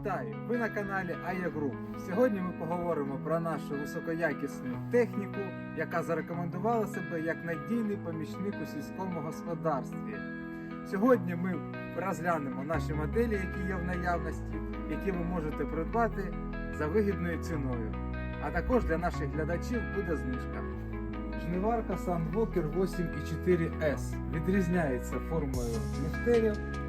Вітаю! Ви на каналі АЯ Group. Сьогодні ми поговоримо про нашу високоякісну техніку, яка зарекомендувала себе як надійний помічник у сільському господарстві. Сьогодні ми розглянемо наші моделі, які є в наявності, які ви можете придбати за вигідною ціною. А також для наших глядачів буде знижка. Жниварка Sandwalker 8.4S відрізняється формою ліфтерів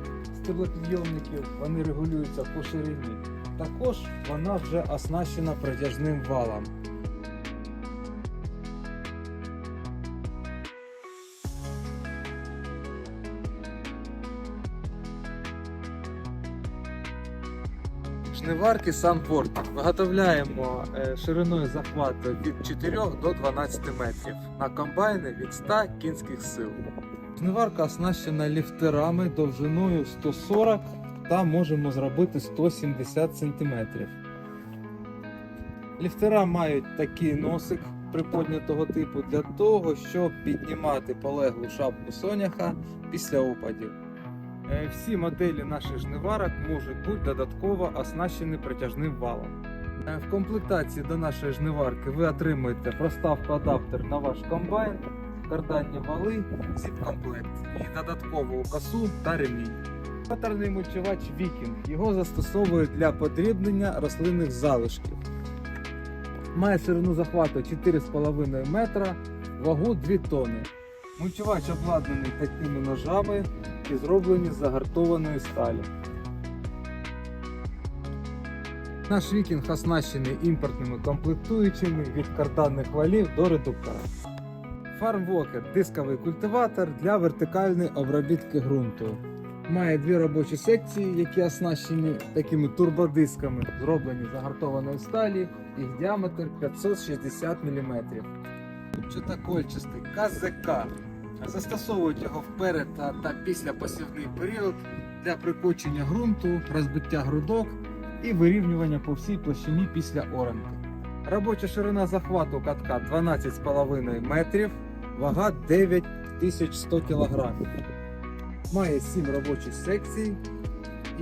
стеблопідйомників, вони регулюються по ширині. Також вона вже оснащена протяжним валом. Жниварки Sunport виготовляємо е, шириною захвату від 4 до 12 метрів. На комбайни від 100 кінських сил. Жниварка оснащена ліфтерами довжиною 140 та можемо зробити 170 см. Ліфтера мають такий носик приподнятого типу для того, щоб піднімати полеглу шапку соняха після опадів. Е, Всі моделі наших жниварок можуть бути додатково оснащені притяжним валом. Е, В комплектації до нашої жниварки ви отримаєте проставку адаптер на ваш комбайн, карданні вали, зіп-комплект і додаткову косу та ремінь. Патерний мульчувач Viking. Його застосовують для подрібнення рослинних залишків. Має ширину захвату 4,5 метра, вагу 2 тонни. Мульчувач обладнаний такими ножами і зроблені з загартованої сталі. Наш вікінг оснащений імпортними комплектуючими від карданних валів до редуктора. Farmwalker – дисковий культиватор для вертикальної обробітки ґрунту. Має дві робочі секції, які оснащені такими турбодисками, зроблені з сталі, їх діаметр 560 мм. Чотакольчастий КЗК. Застосовують його вперед та, та після посівний період для прикочення ґрунту, розбиття грудок і вирівнювання по всій площині після оранки. Робоча ширина захвату катка 12,5 метрів, вага 9100 кг. Має 7 робочих секцій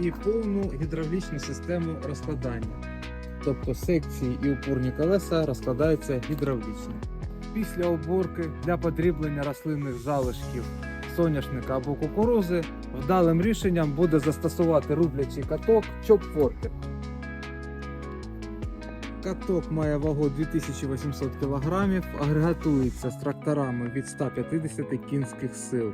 і повну гідравлічну систему розкладання. Тобто секції і опорні колеса розкладаються гідравлічно. Після оборки для подріблення рослинних залишків соняшника або кукурузи вдалим рішенням буде застосувати рублячий каток чопфоркер. Каток має вагу 2800 кг, агрегатується з тракторами від 150 кінських сил.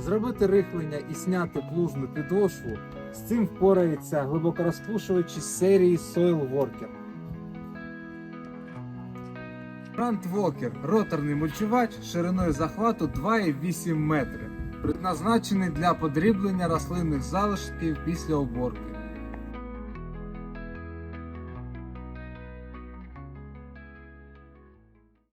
Зробити рихлення і зняти плужну підошву з цим впорається глибокорозпушувачі серії Soil Worker. Франт Walker – роторний мульчувач шириною захвату 2,8 метри, предназначений для подріблення рослинних залишків після оборки.